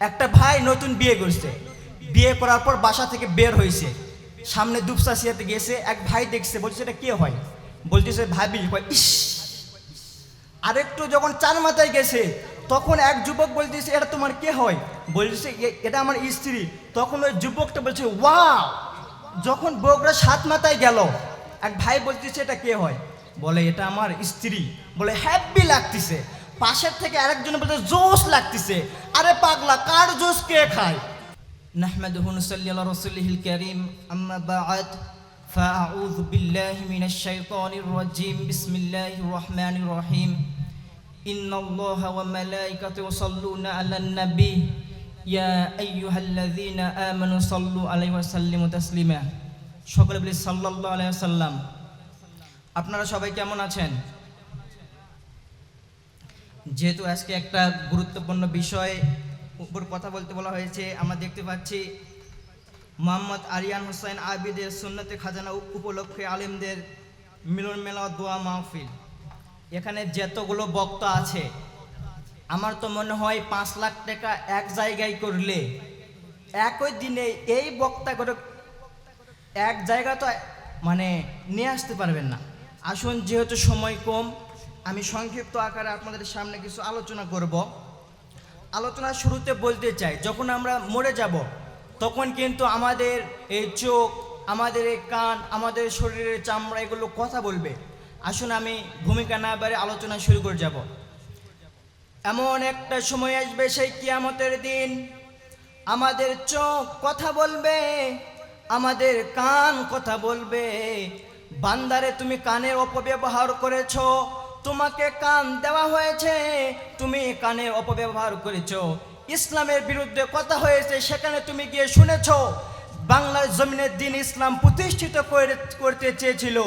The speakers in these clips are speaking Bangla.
একটা ভাই নতুন বিয়ে করছে। বিয়ে করার পর বাসা থেকে বের হয়েছে। সামনে দুপসা সিয়াতে গেছে, এক ভাই দেখছে, বলছে, এটা কে হয়? বলতেছে ভাবি ইস! আরেকটু যখন চার মাথায় গেছে, তখন এক যুবক বলতেছে, এটা তোমার কে হয়? বলতেছে এটা আমার স্ত্রী। তখন ওই যুবকটা বলছে ওয়া যখন বউকরা সাত মাথায় গেল, এক ভাই বলতেছে, এটা কে হয়? বলে, এটা আমার স্ত্রী। বলে, হ্যাপি লাগতেছে। পাশের থেকে আরেকজন বলতে জোশ লাগতেছে আরে পাগলা কার জোশ কে খায় نحمده ونصلي على رسوله الكريم أما بعد فأعوذ بالله من الشيطان الرجيم بسم الله الرحمن الرحيم إن الله وملائكته يصلون على النبي يا أيها الذين آمنوا صلوا عليه وسلموا تسليما সকলে বলি সাল্লাল্লাহু আলাইহি ওয়াসাল্লাম আপনারা সবাই কেমন আছেন যেহেতু আজকে একটা গুরুত্বপূর্ণ বিষয় উপর কথা বলতে বলা হয়েছে, আমরা দেখতে পাচ্ছি মোহাম্মদ আরিয়ান হোসেন আবিদের সুন্নতে খাজানা উপলক্ষে আলেমদের মিলন মেলা দোয়া মাহফিল। এখানে যতগুলো বক্তা আছে, আমার তো মনে হয় পাঁচ লাখ টাকা এক জায়গায় করলে একই দিনে এই বক্তা করে এক জায়গা তো মানে নিয়ে আসতে পারবেন না। আসুন, যেহেতু সময় কম আমি সংক্ষিপ্ত আকারে আপনাদের সামনে কিছু আলোচনা করব। আলোচনা শুরুতে বলতে চাই, যখন আমরা মরে যাব, তখন কিন্তু আমাদের এই চোখ, আমাদের এই কান, আমাদের শরীরের চামড়া এগুলো কথা বলবে। আসুন আমি ভূমিকা না বাড়ে আলোচনা শুরু করে যাব। এমন একটা সময় আসবে, সেই কিয়ামতের দিন। আমাদের চোখ কথা বলবে, আমাদের কান কথা বলবে। বান্দারে তুমি কানের অপব্যবহার করেছ তোমাকে কান দেওয়া হয়েছে, তুমি কানের অপব্যবহার করেছ। ইসলামের বিরুদ্ধে কথা হয়েছে, সেখানে তুমি গিয়ে শুনেছো, বাংলার জমিনের দিন ইসলাম প্রতিষ্ঠিত করে- করতে চেয়েছিল।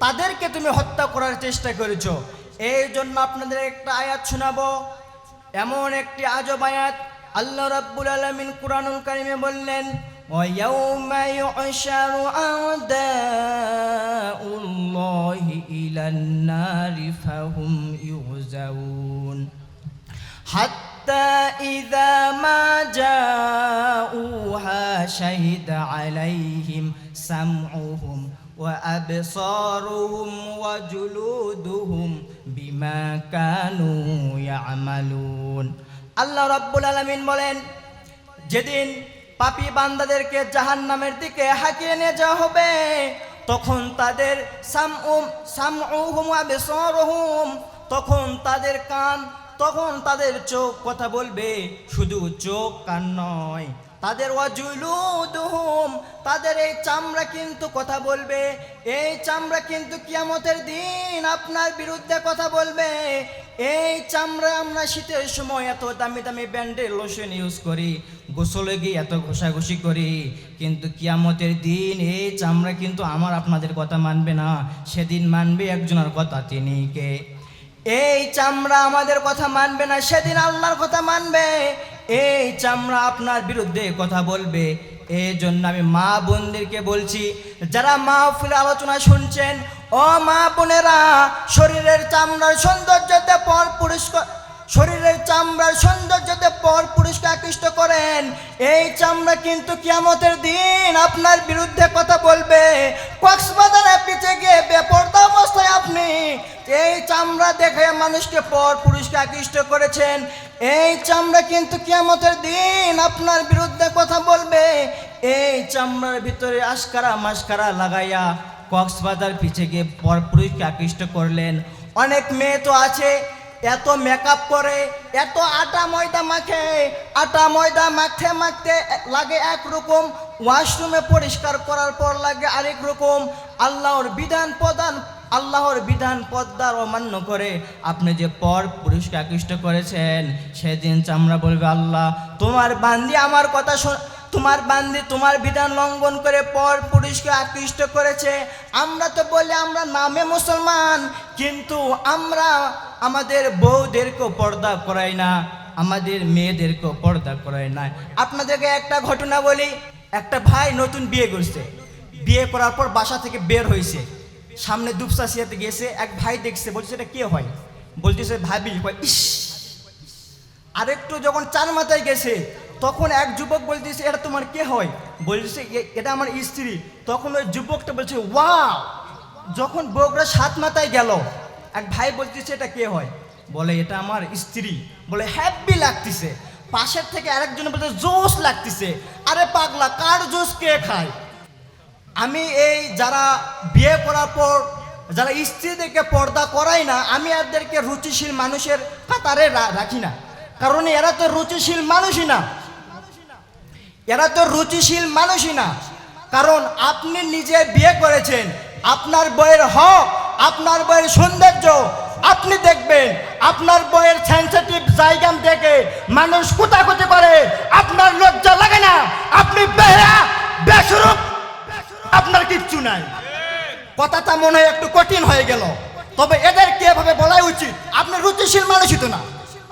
তাদেরকে তুমি হত্যা করার চেষ্টা করেছ। এই জন্য আপনাদের একটা আয়াত শোনাবো। এমন একটি আজব আয়াত, আল্লাহ রাব্বুল আলামিন কুরআনুল কারিমে বললেন وَيَوْمَ يُحْشَرُ أَعْدَاءُ اللَّهِ إِلَى النَّارِ فَهُمْ يُوزَعُونَ حتى إذا ما جاءوها شهد عليهم سمعهم وأبصارهم وجلودهم بما كانوا يعملون আল্লাহ রাব্বুল আলামিন বলেন যেদিন পাপী বান্দাদেরকে জাহান্নামের দিকে হাঁকিয়ে নিয়ে যাওয়া হবে। তখন তাদের তখন তাদের কান, তখন তাদের চোখ কথা বলবে। শুধু চোখ কান নয়, তাদের ওয়াজুলুদুহুম, তাদের এই চামড়া কিন্তু কথা বলবে। এই চামড়া কিন্তু কিয়ামতের দিন আপনার বিরুদ্ধে কথা বলবে। এই চামড়া আমরা শীতের সময় এত দামি দামি ব্যান্ডের লোশন ইউজ করি। গোসলে গিয়ে এত ঘষাঘষি করি, কিন্তু কিয়ামতের দিন এই চামড়া কিন্তু আমার আপনাদের কথা মানবে না। সেদিন মানবে একজনের কথা তিনি কে। এই চামড়া আমাদের কথা মানবে না, সেদিন আল্লাহর কথা মানবে। এই চামড়া আপনার বিরুদ্ধে কথা বলবে। এই জন্য আমি মা বোনদেরকে বলছি, যারা মাহফিল আলোচনা শুনছেন, ও মা বোনেরা, শরীরের চামড়ার সৌন্দর্যতে পর পুরস্কার শরীরের চামড়ার সৌন্দর্যতে পর পুরুষকে আকৃষ্ট করেন, এই চামড়া কিন্তু কিয়ামতের দিন আপনার বিরুদ্ধে কথা বলবে। কক্সবাজারে পিছে গিয়ে বেপর্দা অবস্থায় আপনি এই চামড়া দেখে মানুষকে পর পুরুষকে আকৃষ্ট করেছেন। এই চামড়া কিন্তু কিয়ামতের দিন আপনার বিরুদ্ধে কথা বলবে। এই চামড়ার ভিতরে আশকারা মাস্কারা লাগাইয়া কক্সবাজার পিছে গিয়ে পর পুরুষকে আকৃষ্ট করলেন। অনেক মেয়ে তো আছে এত মেকআপ করে, এত আটা ময়দা মাখে, আটা ময়দা মাখতে মাখতে লাগে একরকম ওয়াশরুমে পরিষ্কার করার পর লাগে আরেক রকম, আল্লাহর বিধান প্রদান, আল্লাহর বিধান পদ্মার অমান্য করে। আপনি যে পর পুরুষকে আকৃষ্ট করেছেন, সেদিন চামড়া বলবে, আল্লাহ, তোমার বান্দি আমার কথা শোন তোমার বান্দি তোমার বিধান লঙ্ঘন করে পর পুরুষকে আকৃষ্ট করেছে। আমরা তো বলি আমরা নামে মুসলমান, কিন্তু আমরা আমাদের বউদেরকেও পর্দা করাই না, আমাদের মেয়েদেরকেও পর্দা করাই না। আপনাদেরকে একটা ঘটনা বলি, একটা ভাই নতুন বিয়ে করছে। বিয়ে করার পর বাসা থেকে বের হয়েছে সামনে দুপসা সিয়াতে গেছে, এক ভাই দেখছে, বলছে, এটা কে হয়? বলতেছে, ভাবি। ইস। আরেকটু যখন চার মাথায় গেছে তখন এক যুবক বলতেছে, এটা তোমার কে হয়? বলছে এটা আমার স্ত্রী। তখন ওই যুবকটা বলছে, ওয়াও! যখন বউরা সাত মাথায় গেল, এক ভাই বলতেছে, এটা কে হয়? বলে, এটা আমার স্ত্রী। বলে, হ্যাপি লাগতেছে। পাশের থেকে আরেকজন বলতে জোশ লাগতেছে। আরে পাগলা, কার জোশ কে খায়? আমি এই যারা বিয়ে করার পর, যারা স্ত্রীদেরকে পর্দা করাই না, আমি এদেরকে রুচিশীল মানুষের কাতারে রাখি না। কারণ এরা তো রুচিশীল মানুষই না। এরা তো রুচিশীল মানুষই না। কারণ আপনি নিজে বিয়ে করেছেন, আপনার বইয়ের হক, আপনার বইয়ের সৌন্দর্য, আপনি দেখবেন, আপনার বইয়ের সেন্সিটিভ জায়গা দেখে মানুষ কোথাকুতি করে, আপনার লজ্জা লাগে না, আপনি আপনার কিচ্ছু নাই। কথাটা মনে হয় একটু কঠিন হয়ে গেল। তবে এদেরকে এভাবে বলাই উচিত, আপনি রুচিশীল মানুষই তো না।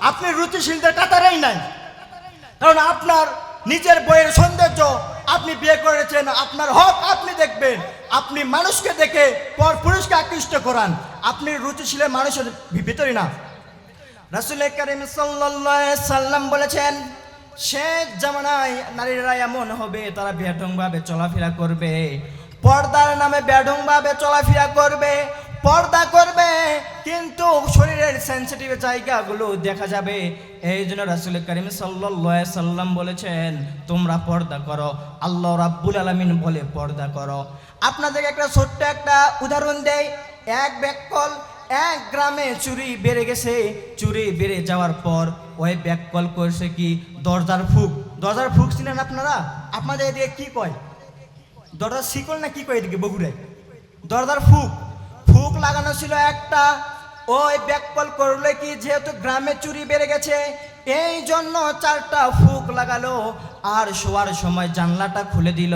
আপনি রুচিশীলদের কাতারেই নাই। কারণ আপনার নিজের বইয়ের সৌন্দর্য আপনি বিয়ে করেছেন, আপনার হক আপনি দেখবেন। আপনি মানুষকে দেখে পর পুরুষকে আকৃষ্ট করান। আপনি রুচি রুচিশীলের মানুষের ভিতরে না। রাসুল করিম সাল্লাম বলেছেন শেষ জামানায় নারীরা এমন হবে, তারা বেঢংভাবে চলাফেরা করবে। পর্দার নামে বেঢংভাবে চলাফেরা করবে। পর্দা করবে, কিন্তু শরীরের সেন্সিটিভ জায়গাগুলো দেখা যাবে। এই জন্য রাসুল করিম সাল্লাম বলেছেন, তোমরা পর্দা করো। আল্লাহ রাব্বুল আলমিন বলে পর্দা করো। আপনাদেরকে একটা ছোট্ট একটা উদাহরণ দেয় এক ব্যাককল এক গ্রামে চুরি বেড়ে গেছে। চুরি বেড়ে যাওয়ার পর ওই ব্যাককল করছে কি? দরজার ফুক। দরজার ফুক ছিলেন আপনারা? আপনাদের এদিকে কি কয়? দরজার শিকল না কি কয় এদিকে বগুড়ায়? দরজার ফুক। লাগানো ছিল একটা। ওই ব্যাককল করলে কি যেহেতু গ্রামে চুরি বেড়ে গেছে, এই জন্য চারটা ফুক লাগালো আর শোয়ার সময় জানলাটা খুলে দিল।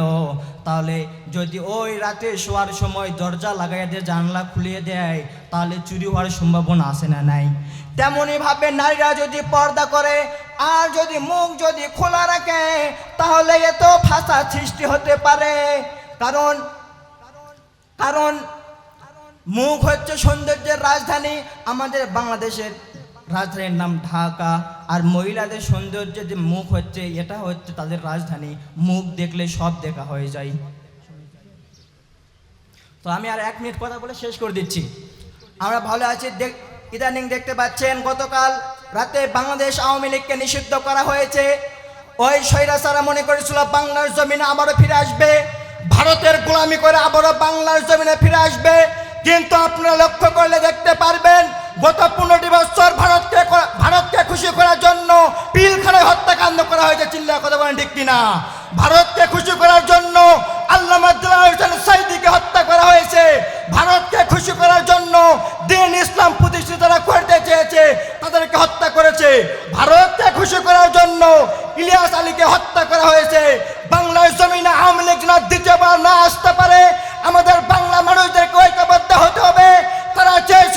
তাহলে যদি ওই রাতে শোয়ার সময় দরজা লাগাই দিয়ে জানলা খুলিয়ে দেয়, তাহলে চুরি হওয়ার সম্ভাবনা আসে না নাই? তেমনই ভাবে নারীরা যদি পর্দা করে আর যদি মুখ যদি খোলা রাখে, তাহলে এত ফাঁসা সৃষ্টি হতে পারে। কারণ কারণ মুখ হচ্ছে সৌন্দর্যের রাজধানী, আমাদের বাংলাদেশের রাজধানীর নাম ঢাকা। আর মহিলাদের সৌন্দর্যের যে মুখ হচ্ছে, এটা হচ্ছে তাদের রাজধানী। মুখ দেখলে সব দেখা হয়ে যায়। তো আমি আর এক মিনিট কথা বলে শেষ করে দিচ্ছি। আমরা ভালো আছি ইদানিং দেখতে পাচ্ছেন, গতকাল রাতে বাংলাদেশ আওয়ামী লীগকে নিষিদ্ধ করা হয়েছে। ওই স্বৈরাচারা মনে করেছিল, বাংলার জমিনে আবারও ফিরে আসবে। ভারতের গোলামি করে আবারও বাংলার জমিনে ফিরে আসবে। কিন্তু আপনারা লক্ষ্য করলে দেখতে পারবেন, গত পনেরোটি বছর ভারতকে ভারতকে খুশি করার জন্য পিলখানায় হত্যাকাণ্ড করা হয়েছে চিল্লা কথা বলেন ঠিক কিনা? ভারতকে খুশি করার জন্য আল্লাহ হত্যা করা হয়েছে। ভারতকে খুশি করার জন্য দিন ইসলাম প্রতিষ্ঠিত তারা করতে চেয়েছে, তাদেরকে হত্যা করেছে। ভারতকে খুশি করার জন্য ইলিয়াস আলীকে হত্যা করা হয়েছে। বাংলার জমিনে আওয়ামী লীগ দ্বিতীয়বার না আসতে পারে, আমাদের